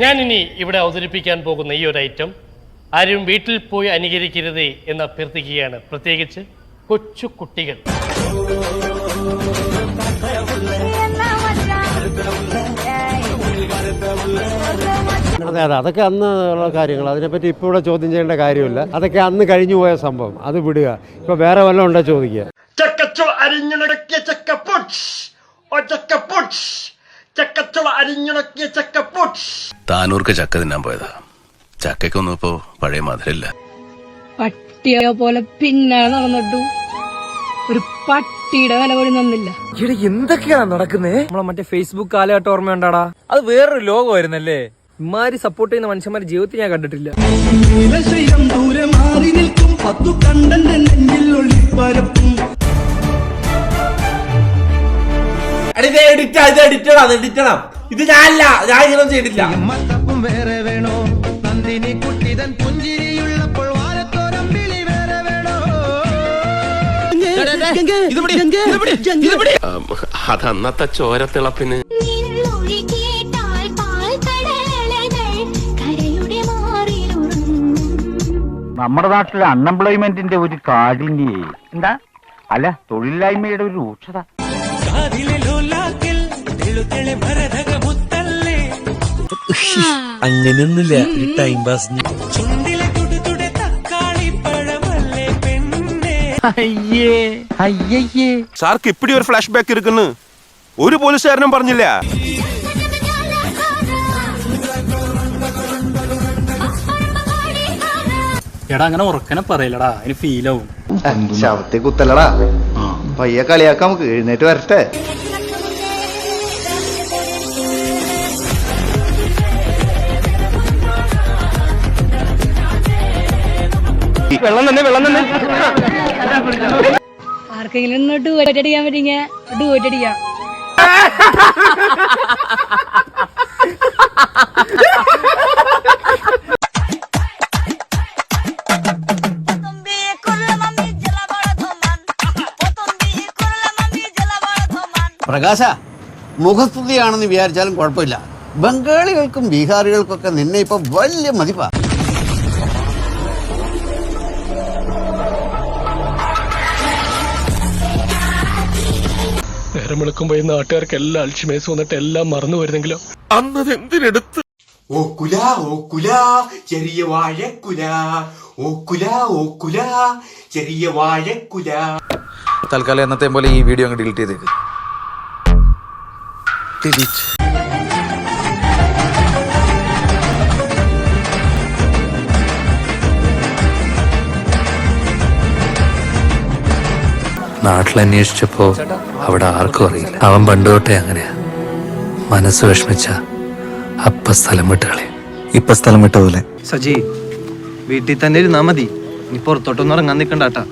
ഞാനിനി ഇവിടെ അവതരിപ്പിക്കാൻ പോകുന്ന ഈ ഒരു ഐറ്റം ആരും വീട്ടിൽ പോയി അനുകരിക്കരുത് എന്ന് അഭ്യർത്ഥിക്കുകയാണ്. പ്രത്യേകിച്ച് കൊച്ചു കുട്ടികൾ. അതെ അതെ. അതൊക്കെ അന്ന് ഉള്ള കാര്യങ്ങൾ. അതിനെപ്പറ്റി ഇപ്പോൾ ഇവിടെ ചോദ്യം ചെയ്യേണ്ട കാര്യമില്ല. അതൊക്കെ അന്ന് കഴിഞ്ഞു പോയ സംഭവം. അത് വിടുക. ഇപ്പൊ വേറെ വല്ലതും ഉണ്ടോ ചോദിക്കുക? ചക്കച്ചുള അരിഞ്ഞുണക്കിയ ചക്കപ്പൊട്ട് താനൂർക്ക് ചക്ക തിന്നാൻ പോയതാ. ചക്കയ്ക്കൊന്നും ഇപ്പോ പഴയ മധുരല്ല പട്ടിയെ പോലെ പിന്നാലെ നടന്നിട്ടു. ഒരു പട്ടിയുടെ വില പോലും തന്നില്ല ഇവിടെ എന്തൊക്കെയാണ് നടക്കുന്നേ? നമ്മളെ മറ്റേ ഫേസ്ബുക്ക് കാലഘട്ടം ഓർമ്മയുണ്ടാടാ? അത് വേറൊരു ലോകമായിരുന്നല്ലേ? ഇമാരി സപ്പോർട്ട് ചെയ്യുന്ന മനുഷ്യന്മാരെ ജീവിതത്തിൽ ഞാൻ കണ്ടിട്ടില്ല. ദൂരെ മാറി നിൽക്കും. പത്തു കണ്ടന്റെ നെഞ്ചിൽ ഇത് എഡിറ്റ് ആണ് എഡിറ്റണം അത് എഡിറ്റണം ഇത് ഞാനല്ല ഞാൻ ഇങ്ങനെ ചെയ്തിട്ടില്ല. മത്തപ്പും വേറെ വേണോ? നന്ദിനി കുട്ടിതൻ പുഞ്ചിരിയുള്ളപ്പോൾ വാരത്തോരം വിളി വേറെ വേണോ? അത് അന്നത്തെ ചോരത്തിളപ്പിന് നിന്നൊഴി കേട്ടാൽ പാൽക്കടലകൾ കരയുടെ മാറിലുറങ്ങും നമ്മുടെ നാട്ടിലെ അൺഎംപ്ലോയ്മെന്റിന്റെ ഒരു കാഠിന്യേ. എന്താ? അല്ല തൊഴിലില്ലായ്മയുടെ ഒരു രൂക്ഷത. അങ്ങനെയൊന്നുമില്ല. ടൈം പാസ് സാർക്ക് ഇപ്പിടി ഒരു ഫ്ലാഷ് ബാക്ക് ഇരിക്കുന്നു. ഒരു പോലീസുകാരനും പറഞ്ഞില്ല. എടാ അങ്ങനെ ഉറക്കനെ പറയില്ലടാ അതിന് ഫീലാവും ആവും. ശവത്തെ കുത്തല്ലടാ പയ്യെ കളിയാക്കാം നമുക്ക് എഴുന്നേറ്റ് വരട്ടെ. ആർക്കെങ്കിലും ഒന്ന് ഡുവറ്റ് അടിക്കാൻ പറ്റിങ്ങ ഡുവറ്റ് അടിക്കാം. പ്രകാശ മുഖസ്തുതിയാണെന്ന് വിചാരിച്ചാലും കുഴപ്പമില്ല. ബംഗാളികൾക്കും ബീഹാറികൾക്കൊക്കെ നിന്നെ ഇപ്പൊ വലിയ മതിപ്പാ. നേരം വിളിക്കുമ്പോ ഈ നാട്ടുകാർക്ക് എല്ലാം അൽഷിമേസ് വന്നിട്ട് എല്ലാം മറന്നു വരുന്നെങ്കിലോ? അന്നത് എന്തിനെടുത്ത് ഓക്കുല ഓക്കുല ചെറിയ വാഴക്കുല. ഓക്കുല ഓക്കുല ചെറിയ വാഴക്കുല. തൽക്കാലം എന്നത്തെ പോലെ ഈ വീഡിയോ അങ്ങ് ഡിലീറ്റ് ചെയ്തേക്ക്. ഡിലീറ്റ്. നാട്ടിൽ അന്വേഷിച്ചപ്പോ അവിടെ ആർക്കും അറിയില്ല. അവൻ പണ്ട് തൊട്ടേ അങ്ങനെയാ. മനസ്സ് വിഷമിച്ച അപ്പ സ്ഥലം വിട്ടുകളെ ഇപ്പൊ സ്ഥലം വിട്ട സജി വീട്ടിൽ തന്നെ ഇരുന്നാ മതി. ഇനി പുറത്തോട്ടൊന്നും ഇറങ്ങാൻ നിക്കണ്ടാട്ടാ